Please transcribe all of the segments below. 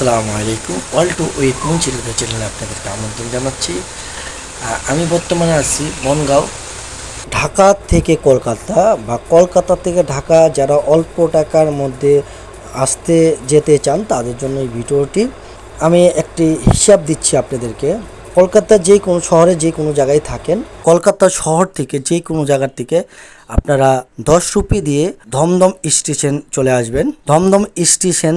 আসসালামু আলাইকুম। অল টু উইথ মুন চিলিকা চ্যানেলে আপনাদেরকে আমন্ত্রণ জানাচ্ছি। আমি বর্তমানে আছি বনগাঁও। ঢাকা থেকে কলকাতা বা কলকাতা থেকে ঢাকা যারা অল্প টাকার মধ্যে আসতে যেতে চান তাদের জন্য এই ভিডিওটি। আমি একটি হিসাব দিচ্ছি আপনাদেরকে। কলকাতার যে কোনো শহরে যে কোনো জায়গায় থাকেন, কলকাতা শহর থেকে যে কোনো জায়গার থেকে আপনারা দশ রুপি দিয়ে ধমধম স্টেশন চলে আসবেন। ধমধম স্টেশন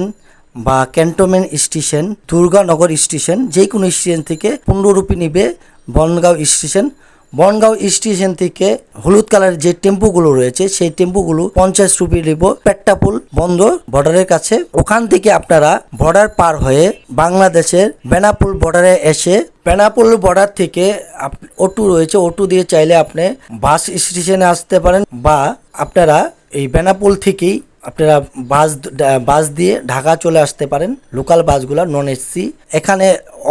বা ক্যান্টনমেন্ট স্টেশন দুর্গানগর স্টেশন যে কোনো স্টেশন থেকে পনেরো রুপি নিবে বনগাঁও স্টেশন। বনগাঁও স্টেশন থেকে হলুদ কালারের যে টেম্পুগুলো রয়েছে, সেই টেম্পুগুলো পঞ্চাশ রুপি নেব। পেট্টাপুল বন্ধ বর্ডারের কাছে। ওখান থেকে আপনারা বর্ডার পার হয়ে বাংলাদেশের বেনাপুল বর্ডারে এসে, বেনাপুল বর্ডার থেকে অটো রয়েছে, অটো দিয়ে চাইলে আপনি বাস স্টেশনে আসতে পারেন বা আপনারা এই বেনাপুল থেকেই আপনারা বাস বাস দিয়ে ঢাকা চলে আসতে পারেন, লোকাল বাসগুলো নন এসি এখানে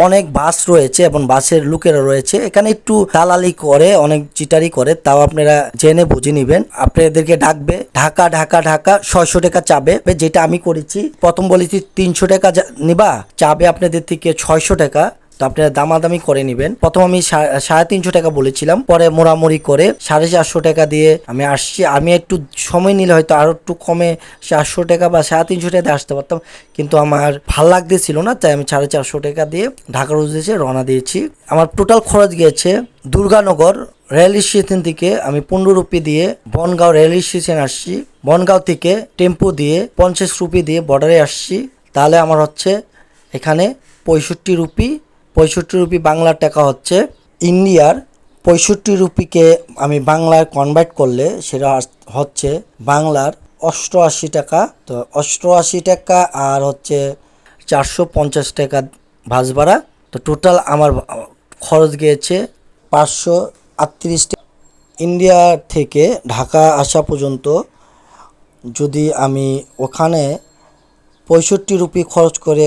অনেক বাস রয়েছে এবং বাসের লোকেরা রয়েছে। এখানে একটু দালালি করে, অনেক চিটারি করে, তাও আপনারা জেনে বুঝে নেবেন। আপনাদেরকে ডাকবে, ঢাকা ঢাকা ঢাকা ছয়শো টাকা চাবে। যেটা আমি করেছি, প্রথম বলেছি তিনশো টাকা নিবা, চাবে আপনাদের থেকে ছয়শো টাকা। তো আপনারা দামাদামি করে নেবেন। প্রথম আমি সাড়ে তিনশো টাকা বলেছিলাম, পরে মোড়ামুড়ি করে সাড়ে চারশো টাকা দিয়ে আমি আসছি। আমি একটু সময় নিলে হয়তো আরও একটু কমে চারশো টাকা বা সাড়ে তিনশো টাকা দিয়ে আসতে পারতাম, কিন্তু আমার ভালো লাগতেছিল না, তাই আমি সাড়ে চারশো টাকা দিয়ে ঢাকার উদ্দেশ্যে রওনা দিয়েছি। আমার টোটাল খরচ গিয়েছে দুর্গানগর রেল স্টেশন থেকে আমি পনেরো রুপি দিয়ে বনগাঁও রেল স্টেশন আসছি। বনগাঁও থেকে টেম্পো দিয়ে পঞ্চাশ রুপি দিয়ে বর্ডারে আসছি। তাহলে আমার হচ্ছে এখানে পঁয়ষট্টি রুপি পঁয়ষট্টি রুপি বাংলার টাকা হচ্ছে। ইন্ডিয়ার পঁয়ষট্টি রুপিকে আমি বাংলায় কনভার্ট করলে সেটা হচ্ছে বাংলার অষ্টআশি টাকা। তো অষ্টআশি টাকা আর হচ্ছে চারশো পঞ্চাশ টাকা বাস ভাড়া। তো টোটাল আমার খরচ গিয়েছে পাঁচশো আটত্রিশ ইন্ডিয়া থেকে ঢাকা আসা পর্যন্ত যদি আমি ওখানে পঁয়ষট্টি রুপি খরচ করে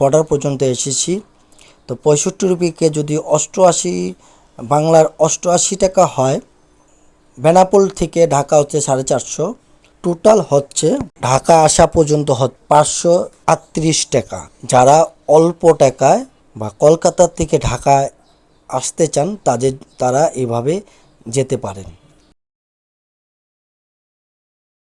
বর্ডার পর্যন্ত এসেছি তো পঁয়ষট্টি রুপিকে যদি অষ্টআশি, বাংলার অষ্টআশি টাকা হয়, বেনাপোল থেকে ঢাকা হচ্ছে সাড়ে চারশো, টোটাল হচ্ছে ঢাকা আসা পর্যন্ত পাঁচশো আটত্রিশ টাকা। যারা অল্প টাকায় বা কলকাতা থেকে ঢাকায় আসতে চান, তাদের, তারা এভাবে যেতে পারেন।